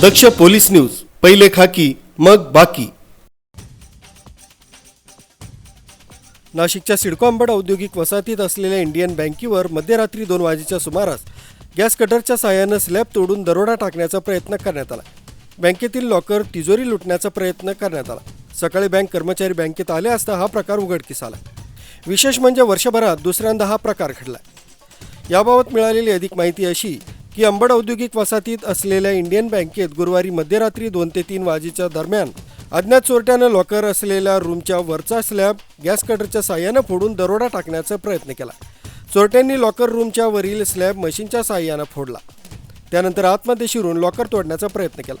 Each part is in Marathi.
दक्ष पोलीस न्यूज पहिले खाकी मग बाकी. नाशिकच्या सिडको अंबड औद्योगिक वसाहतीत असलेल्या इंडियन बँकेवर मध्यरात्री दोन वाजेच्या सुमारास गॅस कटरच्या सहाय्यानं स्लॅब तोडून दरोडा टाकण्याचा प्रयत्न करण्यात आला. बँकेतील लॉकर तिजोरी लुटण्याचा प्रयत्न करण्यात आला. सकाळी बँक कर्मचारी बँकेत आले असता हा प्रकार उघडकीस आला. विशेष म्हणजे वर्षभरात दुसऱ्यांदा हा प्रकार घडला. याबाबत मिळालेली अधिक माहिती अशी की अंबड औद्योगिक वसाहतीत असलेल्या इंडियन बँकेत गुरुवारी मध्यरात्री दोन ते तीन वाजेच्या दरम्यान अज्ञात चोरट्यानं लॉकर असलेल्या रूमच्या वरचा स्लॅब गॅस कटरच्या साह्यानं फोडून दरोडा टाकण्याचा प्रयत्न केला. चोरट्यांनी लॉकर रूमच्या वरील स्लॅब मशीनच्या साह्यानं फोडला. त्यानंतर आतमध्ये शिरून लॉकर तोडण्याचा प्रयत्न केला.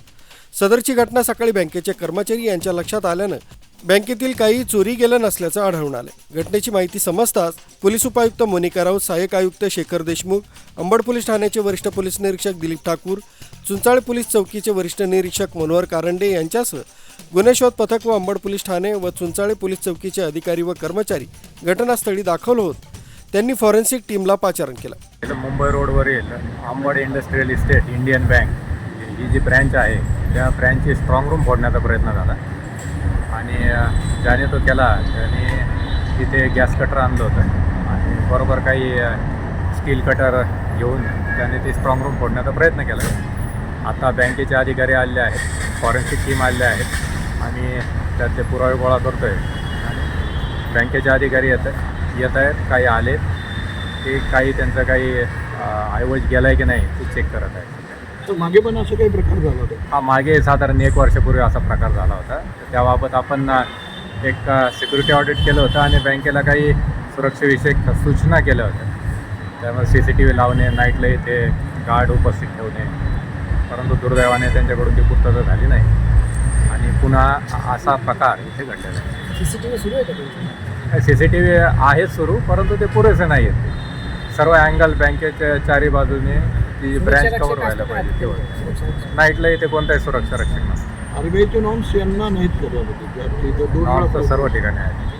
सदरची घटना सकाळी बँकेचे कर्मचारी यांच्या लक्षात आल्यानं बँकेतील काही चोरी गेलं नसल्याचं आढळून आलं घटनेची माहिती समजताच पोलीस उपायुक्त मोनिका राऊत सहाय्यक आयुक्त शेखर देशमुख अंबड पोलीस ठाण्याचे वरिष्ठ पोलीस निरीक्षक दिलीप ठाकूर चुंचाळे पोलीस चौकीचे वरिष्ठ निरीक्षक मनोहर कारंडे यांच्यासह गुन्हे शोध पथक व अंबड पोलीस ठाणे व चुंचाळे पोलीस चौकीचे अधिकारी व कर्मचारी घटनास्थळी दाखल होत त्यांनी फॉरेन्सिक टीमला पाचारण केलं. मुंबई रोडवरील Ambad industrial estate Indian bank ही जी ब्रँच आहे त्या ब्रँचची स्ट्रॉंग रूम फोडण्याचा प्रयत्न झाला. आणि ज्याने तो केला त्याने तिथे गॅस कटर आणलं होतं. आणि बरोबर काही स्टील कटर घेऊन त्याने ते स्ट्रॉंग रूम फोडण्याचा प्रयत्न केला. आता बँकेचे अधिकारी आलेले आहेत फॉरेन्सिक टीम आले आहेत. आणि त्यातले पुरावे गोळा करतो आहे आणि बँकेचे अधिकारी येत येत आहेत काही आले ते काही त्यांचं काही ऐवज गेला आहे की नाही ते चेक करत आहे तर मागे पण असं काही प्रकार झाला होता? हा मागे साधारण एक वर्षापूर्वी असा प्रकार झाला होता. त्याबाबत आपण एक सिक्युरिटी ऑडिट केलं होतं आणि बँकेला काही सुरक्षेविषयक सूचना केल्या होत्या. त्यामुळे सी सी टी व्ही लावणे नाईटला इथे गार्ड उपस्थित ठेवणे परंतु दुर्दैवाने त्यांच्याकडून ती पूर्तता झाली नाही. आणि पुन्हा असा प्रकार इथे घडलेला आहे. सीसीटीव्ही सुरू आहे का तुमचं? सी सी टी व्ही आहेत सुरू परंतु ते पुरेसे नाही आहेत सर्व अँगल बँकेच्या चारी बाजूने ती ब्रँच कव्हर व्हायला पाहिजे तेवढं नाईटला इथे कोणताही सुरक्षा रक्षक नसतं. आरबीआयचे नॉर्म्स यांना नाहीत नॉर्म्स तर सर्व ठिकाणी आहेत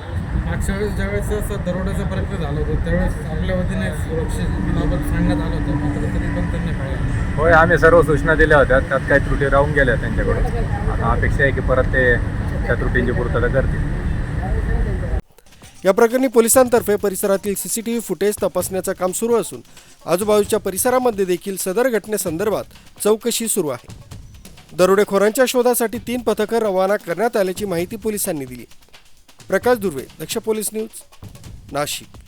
मागच्या वेळेस ज्यावेळेस असा दरोड्याचा प्रयत्न झाला होता त्यावेळेस आपल्या वतीने सुरक्षेबाबत सांगण्यात आलं होतं मात्र तरी पण त्यांनी पाळलं होय आम्ही सर्व सूचना दिल्या होत्या. त्यात काही त्रुटी राहून गेल्या त्यांच्याकडून. आता अपेक्षा आहे की परत ते त्या त्रुटींची पूर्तता करतील. या प्रकरणी पोलिसांतर्फे परिसरातील सीसीटीव्ही फुटेज तपासण्याचं काम सुरू असून आजूबाजूच्या परिसरामध्ये देखील सदर घटनेसंदर्भात चौकशी सुरू आहे. दरोडेखोरांच्या शोधासाठी तीन पथकं रवाना करण्यात आल्याची माहिती पोलिसांनी दिली. Prakash Durve Daksh police news Nashik.